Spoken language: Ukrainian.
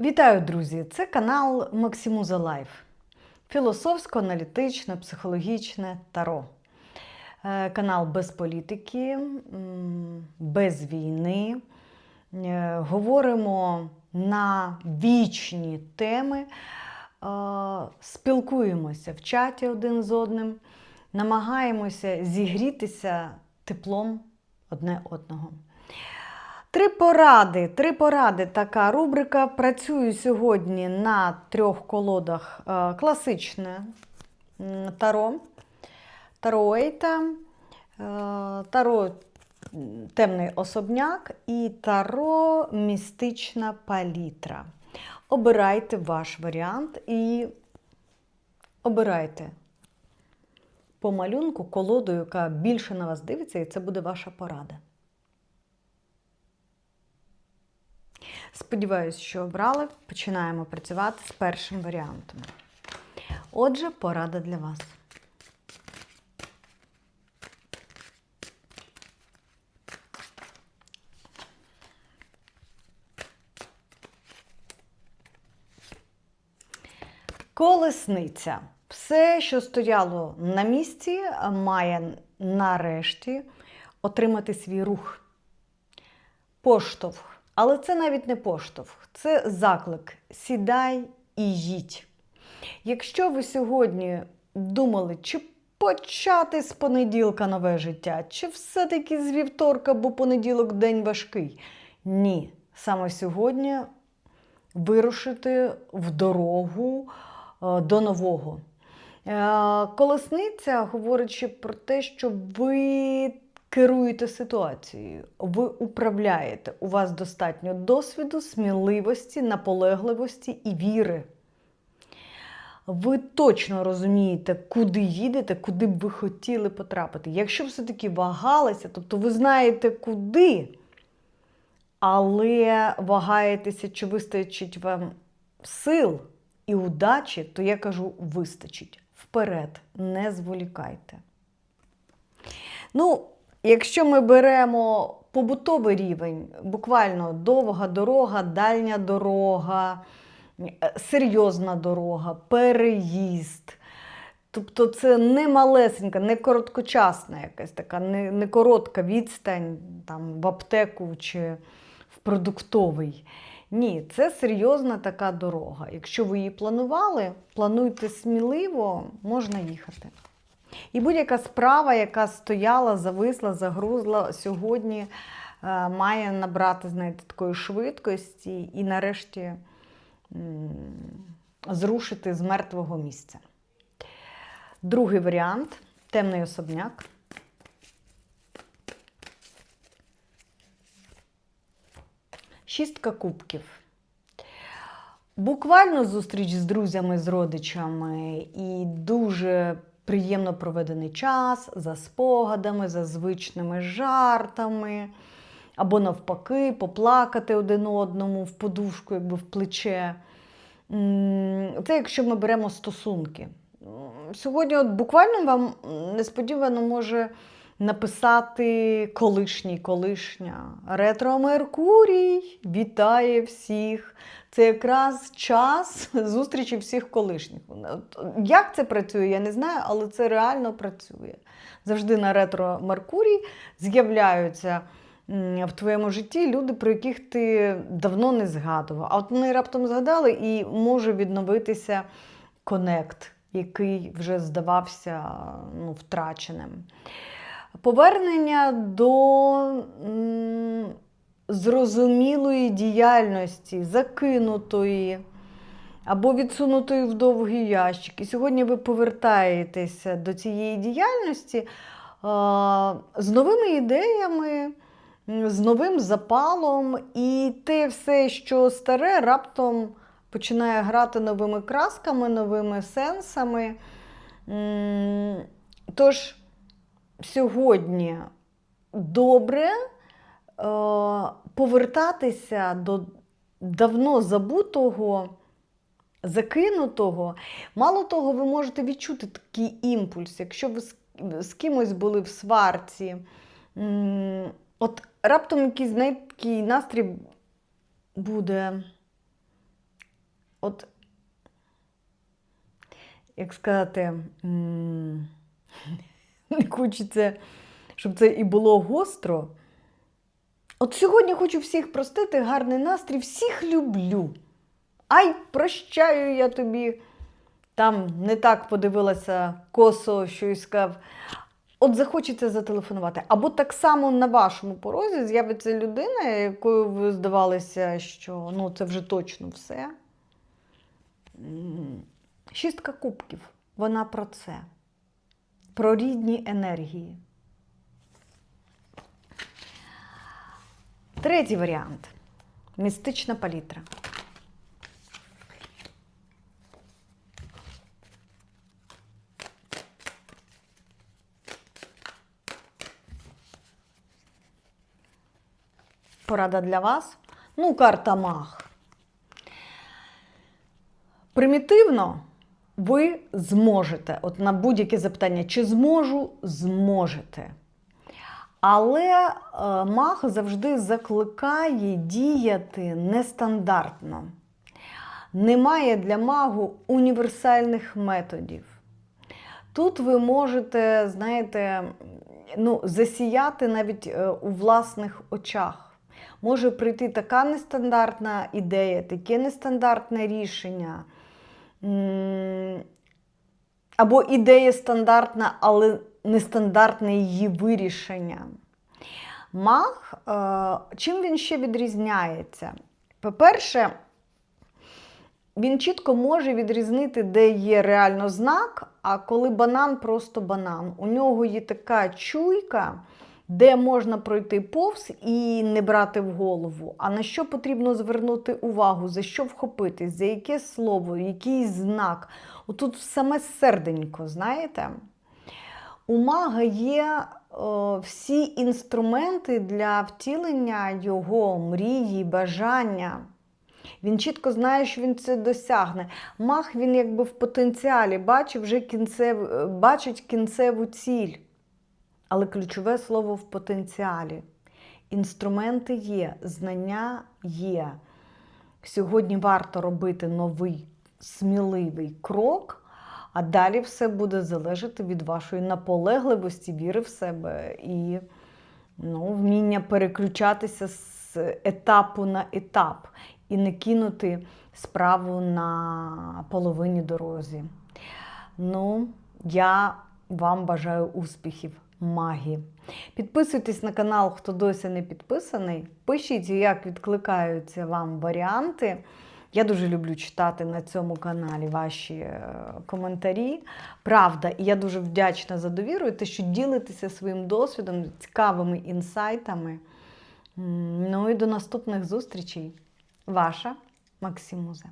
Вітаю, друзі! Це канал Максимуза Лайф. Філософсько-аналітичне, психологічне таро. Е, Канал без політики, без війни. Е, Говоримо на вічні теми, е, спілкуємося в чаті один з одним, намагаємося зігрітися теплом одне одного. Три поради. Три поради. Така рубрика. Працюю сьогодні на трьох колодах е, класичне таро, таро Ейта, е, таро темний особняк і таро містична палітра. Обирайте ваш варіант і обирайте по малюнку колоду, яка більше на вас дивиться, і це буде ваша порада. Сподіваюсь, що обрали. Починаємо працювати з першим варіантом. Отже, порада для вас. Колесниця. Все, що стояло на місці, має нарешті отримати свій рух. Поштовх. Але це навіть не поштовх, це заклик. Сідай і їдь. Якщо ви сьогодні думали, чи почати з понеділка нове життя, чи все-таки з вівторка, бо понеділок день важкий. Ні, саме сьогодні вирушити в дорогу е, до нового. Е, Колесниця говорячи про те, що ви керуєте ситуацією, ви управляєте. У вас достатньо досвіду, сміливості, наполегливості і віри. Ви точно розумієте, куди їдете, куди б ви хотіли потрапити. Якщо все-таки вагалися, тобто ви знаєте куди, але вагаєтеся, чи вистачить вам сил і удачі, то я кажу, вистачить. Вперед, не зволікайте. Ну, якщо ми беремо побутовий рівень, буквально довга дорога, дальня дорога, е, серйозна дорога, переїзд. Тобто це не малесенька, не короткочасна якась така, не, не коротка відстань там, в аптеку чи в продуктовий. Ні, це серйозна така дорога. Якщо ви її планували, плануйте сміливо, можна їхати. І будь-яка справа, яка стояла, зависла, загрузла, сьогодні е, має набрати знаєте, такої швидкості і нарешті зрушити з мертвого місця. Другий варіант темний особняк. Шістка кубків. Буквально зустріч з друзями, з родичами і дуже приємно проведений час за спогадами, за звичними жартами, або навпаки, поплакати один одному в подушку, якби в плече. Це якщо ми беремо стосунки. Сьогодні, от буквально вам несподівано може написати колишній колишня. Ретро Меркурій вітає всіх. Це якраз час зустрічі всіх колишніх. Як це працює, я не знаю, але це реально працює. Завжди на ретро Меркурій з'являються в твоєму житті люди, про яких ти давно не згадував. А от вони раптом згадали і може відновитися конект, який вже здавався ну, втраченим. Повернення до зрозумілої діяльності, закинутої або відсунутої в довгий ящик. І сьогодні ви повертаєтеся до цієї діяльності з новими ідеями, з новим запалом, і те все, що старе, раптом починає грати новими красками, новими сенсами. Тож, сьогодні добре е, повертатися до давно забутого, закинутого. Мало того, ви можете відчути такий імпульс, якщо ви з, кимось були в сварці. От раптом якийсь знаєте, такий настрій буде от, як сказати, хочеться, щоб це і було гостро. От сьогодні хочу всіх простити, гарний настрій, всіх люблю. Ай, прощаю я тобі. Там не так подивилася косо, що й сказав. От захочеться зателефонувати. Або так само на вашому порозі з'явиться людина, якою ви здавалися, що ну, це вже точно все. Шістка кубків. Вона про це. Про рідні енергії. Третій варіант містична палітра. Порада для вас. Ну, карта мах. Примітивно ви зможете. От на будь-яке запитання, чи зможу, зможете. Але е, маг завжди закликає діяти нестандартно. Немає для магу універсальних методів. Тут ви можете, знаєте, ну, засіяти навіть е, у власних очах. Може прийти така нестандартна ідея, таке нестандартне рішення. Або ідея стандартна, але нестандартне її вирішення. Маг, е, чим він ще відрізняється? По-перше, він чітко може відрізнити, де є реально знак, а коли банан просто банан. У нього є така чуйка, де можна пройти повз і не брати в голову. А на що потрібно звернути увагу, за що вхопитись, за яке слово, який знак. Отут саме серденько, знаєте? У мага є о, всі інструменти для втілення його мрії, бажання. Він чітко знає, що він це досягне. Маг він якби в потенціалі бачить вже кінцев, бачить кінцеву ціль. Але ключове слово в потенціалі. Інструменти є, знання є. Сьогодні варто робити новий сміливий крок, а далі все буде залежати від вашої наполегливості, віри в себе і ну, вміння переключатися з етапу на етап і не кинути справу на половині дорозі. Ну, я вам бажаю успіхів, магії. Підписуйтесь на канал, хто досі не підписаний. Пишіть, як відкликаються вам варіанти. Я дуже люблю читати на цьому каналі ваші е, коментарі. Правда, і я дуже вдячна за довіру і те, що ділитеся своїм досвідом, цікавими інсайтами. Ну і до наступних зустрічей. Ваша Максимуза.